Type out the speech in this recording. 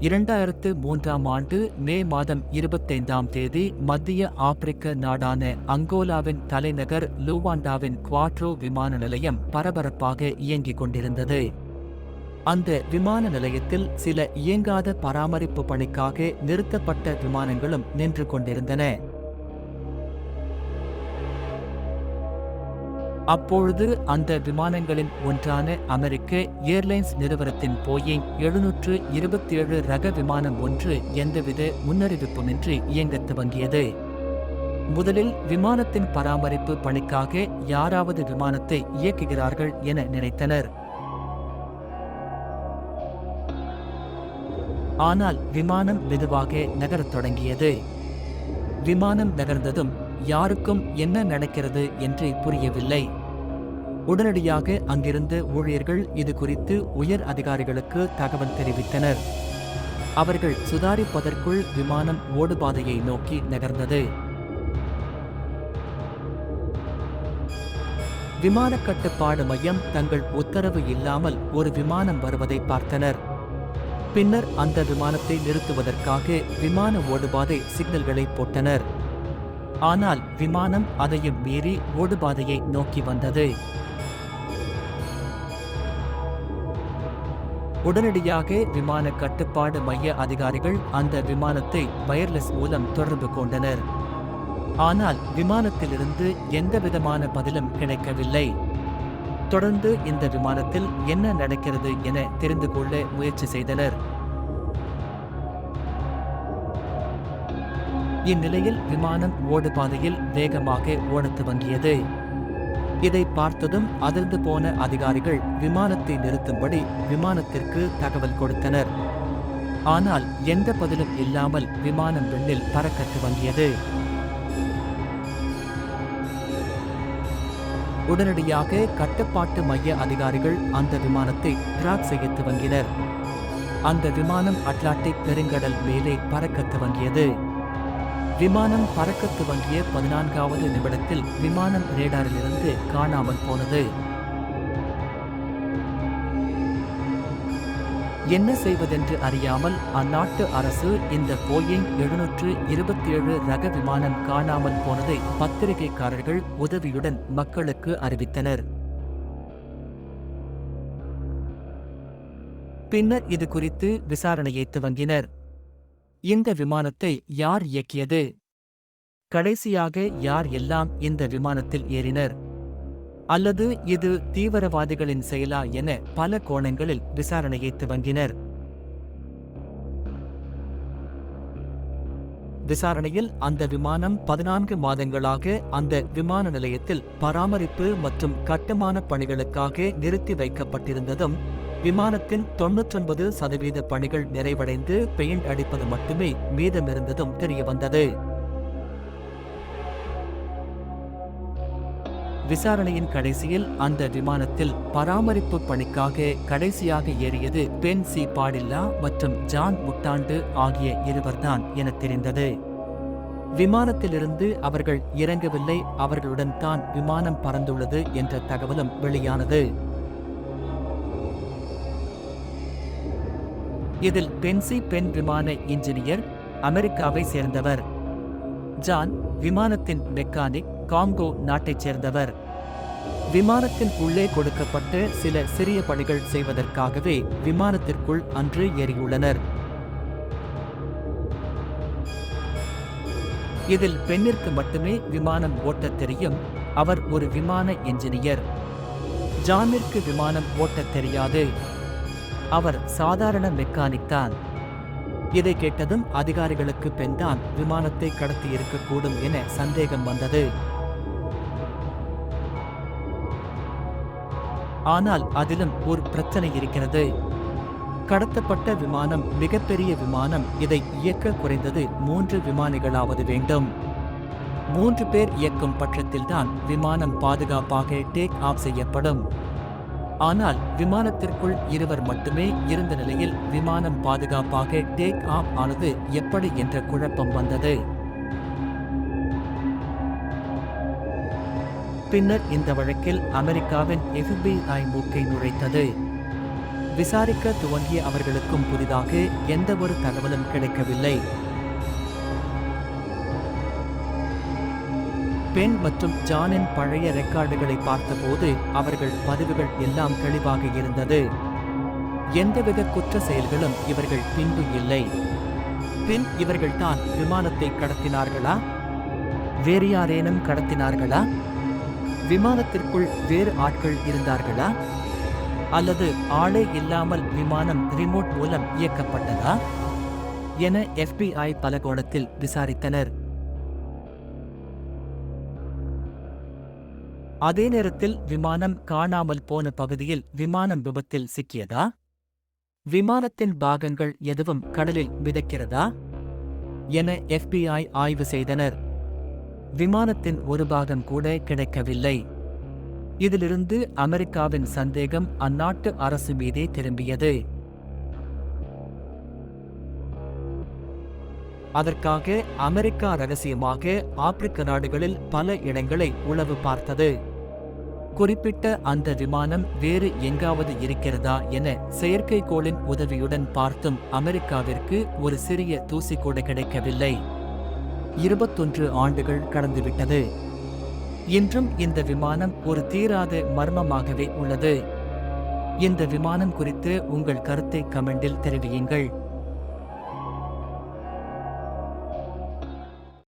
இரண்டாயிரத்து மூன்றாம் ஆண்டு மே மாதம் இருபத்தைந்தாம் தேதி மத்திய ஆப்பிரிக்க நாடான அங்கோலாவின் தலைநகர் லூவாண்டாவின் குவாட்ரோ விமான நிலையம் பரபரப்பாக இயங்கிக் கொண்டிருந்தது. அந்த விமான நிலையத்தில் சில இயங்காத பராமரிப்பு பணிக்காக நிறுத்தப்பட்ட விமானங்களும் நின்று கொண்டிருந்தன. அப்பொழுது அந்த விமானங்களில் ஒன்றான அமெரிக்க ஏர்லைன்ஸ் நிறுவனத்தின் போயிங் எழுநூற்று இருபத்தி ஏழு ரக விமானம் ஒன்று எந்தவித முன்னறிவிப்புமின்றி இயங்கத் துவங்கியது. முதலில் விமானத்தின் பராமரிப்பு பணிக்காக யாராவது விமானத்தை இயக்குகிறார்கள் என நினைத்தனர். ஆனால் விமானம் மெதுவாக நகரத் தொடங்கியது. விமானம் நகர்ந்ததும் யாருக்கும் என்ன நடக்கிறது என்று புரியவில்லை. உடனடியாக அங்கிருந்த ஊழியர்கள் இது குறித்து உயர் அதிகாரிகளுக்கு தகவல் தெரிவித்தனர். அவர்கள் சுதாரிப்பதற்குள் விமானம் ஓடுபாதையை நோக்கி நகர்ந்தது. விமான கட்டுப்பாடு மையம் தங்கள் உத்தரவு இல்லாமல் ஒரு விமானம் வருவதை பார்த்தனர். பின்னர் அந்த விமானத்தை நிறுத்துவதற்காக விமான ஓடுபாதை சிக்னல்களை போட்டனர். ஆனால் விமானம் அதையும் மீறி ஓடுபாதையை நோக்கி வந்தது. உடனடியாக விமான கட்டுப்பாடு மைய அதிகாரிகள் அந்த விமானத்தை வயர்லெஸ் மூலம் தொடர்பு கொண்டனர். ஆனால் விமானத்திலிருந்து எந்தவிதமான பதிலும் கிடைக்கவில்லை. தொடர்ந்து இந்த விமானத்தில் என்ன நடக்கிறது என தெரிந்து கொள்ள முயற்சி செய்தனர். இந்நிலையில் விமானம் ஓடுபாதையில் வேகமாக ஓடத் துவங்கியது இதை பார்த்ததும் அதிர்ந்து போன அதிகாரிகள் விமானத்தை நிறுத்தும்படி விமானத்திற்கு தகவல் கொடுத்தனர். ஆனால் எந்த பதிலும் இல்லாமல் விமானம் விண்ணில் பறக்க துவங்கியது உடனடியாக கட்டுப்பாட்டு மைய அதிகாரிகள் அந்த விமானத்தை டிராக் செய்ய துவங்கினர் அந்த விமானம் அட்லாண்டிக் பெருங்கடல் மேலே பறக்க துவங்கியது விமானம் பறக்கத் துவங்கிய பதினான்காவது நிமிடத்தில் விமானம் ரேடாரிலிருந்து காணாமல் போனது. என்ன செய்வதென்று அறியாமல் அந்நாட்டு அரசு இந்த போயிங் எழுநூற்று இருபத்தி ஏழு ரக விமானம் காணாமல் போனதை பத்திரிகைக்காரர்கள் உதவியுடன் மக்களுக்கு அறிவித்தனர். பின்னர் இது குறித்து விசாரணையை துவங்கினர். இந்த விமானத்தை யார் இயக்கியது? கடைசியாக யார் எல்லாம் இந்த விமானத்தில் ஏறினர்? அல்லது இது தீவிரவாதிகளின் செயலா என பல கோணங்களில் விசாரணையை துவங்கினர். விசாரணையில் அந்த விமானம் பதினான்கு மாதங்களாக அந்த விமான நிலையத்தில் பராமரிப்பு மற்றும் கட்டுமான பணிகளுக்காக நிறுத்தி வைக்கப்பட்டிருந்ததும் விமானத்தின் தொன்னூற்றொன்பது சதவீத பணிகள் நிறைவடைந்து பெயிண்ட் அடிப்பது மட்டுமே மீதமிருந்ததும் தெரியவந்தது. விசாரணையின் கடைசியில் அந்த விமானத்தில் பராமரிப்பு பணிக்காக கடைசியாக ஏறியது பென் சி. பாடில்லா மற்றும் ஜான் முட்டாண்டு ஆகிய இருவர்தான் என தெரிந்தது. விமானத்திலிருந்து அவர்கள் இறங்கவில்லை அவர்களுடன் தான் விமானம் பறந்துள்ளது என்ற தகவலும் வெளியானது. இதில் பென்சி பென் விமான இன்ஜினியர் அமெரிக்காவை சேர்ந்தவர். ஜான் விமானத்தின் மெக்கானிக் காங்கோ நாட்டைச் சேர்ந்தவர். விமானத்தின் உள்ளே கொடுக்கப்பட்ட சில சிறிய பணிகள் செய்வதற்காகவே விமானத்திற்குள் அன்று ஏறியுள்ளனர். இதில் பெண்ணிற்கு மட்டுமே விமானம் ஓட்டத் தெரியும். அவர் ஒரு விமான என்ஜினியர் ஜானிற்கு விமானம் ஓட்டத் தெரியாது. அவர் சாதாரண மெக்கானிக் தான். இதை கேட்டதும் அதிகாரிகளுக்கு பெண்தான் விமானத்தை கடத்தி இருக்கக்கூடும் என சந்தேகம் வந்தது. ஆனால் அதிலும் ஒரு பிரச்சனை இருக்கிறது. கடத்தப்பட்ட விமானம் மிகப்பெரிய விமானம். இதை இயக்க குறைந்தது மூன்று விமானிகளாவது வேண்டும். மூன்று பேர் இயக்கும் பட்சத்தில்தான் விமானம் பாதுகாப்பாக டேக் ஆஃப் செய்யப்படும். ஆனால் விமானத்திற்குள் இருவர் மட்டுமே இருந்த நிலையில் விமானம் பாதுகாப்பாக டேக் ஆஃப் ஆனது எப்படி என்ற குழப்பம் வந்தது. பின்னர் இந்த வழக்கில் அமெரிக்காவின் எஃபிபிஐ மூக்கை நுழைத்தது. விசாரிக்க துவங்கிய அவர்களுக்கும் புதிதாக எந்த ஒரு தகவலும் கிடைக்கவில்லை. பெண் மற்றும் ஜானின் பழைய ரெக்கார்டுகளை பார்த்தபோது அவர்கள் பதிவுகள் எல்லாம் தெளிவாக இருந்தது. எந்தவித குற்ற செயல்களும் இவர்கள் பின்பு இல்லை. பின் இவர்கள் தான் விமானத்தை கடத்தினார்களா? வேறு யாரேனும் கடத்தினார்களா? விமானத்திற்குள் வேறு ஆட்கள் இருந்தார்களா? அல்லது ஆளே இல்லாமல் விமானம் ரிமோட் மூலம் இயக்கப்பட்டதா? என எஃபிஐ பலகோணத்தில் விசாரித்தனர். அதே நேரத்தில் விமானம் காணாமல் போன பகுதியில் விமானம் விபத்தில் சிக்கியதா? விமானத்தின் பாகங்கள் எதுவும் கடலில் மிதக்கிறதா? என எஃபிஐ ஆய்வு செய்தனர். விமானத்தின் ஒரு பாகம் கூட கிடைக்கவில்லை. இதிலிருந்து அமெரிக்காவின் சந்தேகம் அந்நாட்டு அரசு மீதே திரும்பியது. அதற்காக அமெரிக்கா ரகசியமாக ஆப்பிரிக்க நாடுகளில் பல இடங்களை உளவு பார்த்தது. குறிப்பிட்ட அந்த விமானம் வேறு எங்காவது இருக்கிறதா என செயற்கைக்கோளின் உதவியுடன் பார்த்தும் அமெரிக்காவிற்கு ஒரு சிறிய தூசி கூட கிடைக்கவில்லை. இருபத்தொன்று ஆண்டுகள் கடந்துவிட்டது. இன்றும் இந்த விமானம் ஒரு தீராத மர்மமாகவே உள்ளது. இந்த விமானம் குறித்து உங்கள் கருத்தை கமெண்டில் தெரிவியுங்கள்.